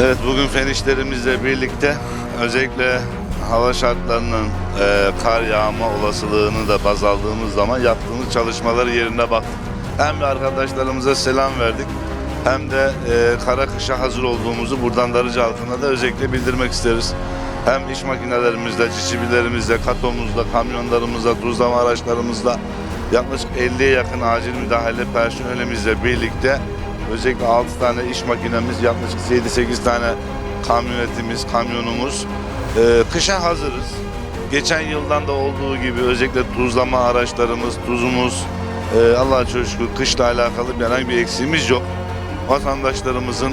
Evet bugün fen işlerimizle birlikte özellikle hava şartlarının e, kar yağma olasılığını da baz aldığımız zaman yaptığımız çalışmaları yerine baktık. Hem arkadaşlarımıza selam verdik hem de e, kara kışa hazır olduğumuzu buradan Darıca halkına da özellikle bildirmek isteriz. Hem iş makinelerimizde, cicibilerimizde, katomuzda, kamyonlarımızda, tuzlama araçlarımızda yaklaşık 50'ye yakın acil müdahale personelimizle birlikte özellikle 6 tane iş makinemiz, yaklaşık 7-8 tane kamyonetimiz, kamyonumuz e, kışa hazırız. Geçen yıldan da olduğu gibi özellikle tuzlama araçlarımız, tuzumuz, e, Allah'a çok şükür kışla alakalı bir herhangi bir eksiğimiz yok. Vatandaşlarımızın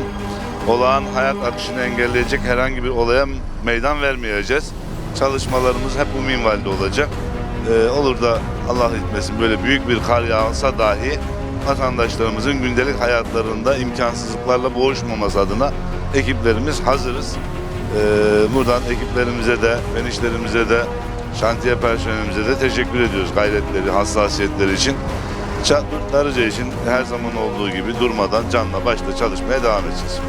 olağan hayat akışını engelleyecek herhangi bir olaya meydan vermeyeceğiz. Çalışmalarımız hep bu minvalde olacak. Ee, olur da Allah etmesin böyle büyük bir kar yağsa dahi vatandaşlarımızın gündelik hayatlarında imkansızlıklarla boğuşmaması adına ekiplerimiz hazırız. Ee, buradan ekiplerimize de, fenişlerimize de, şantiye personelimize de teşekkür ediyoruz gayretleri, hassasiyetleri için. Darıca için her zaman olduğu gibi durmadan canla başla çalışmaya devam edeceğiz.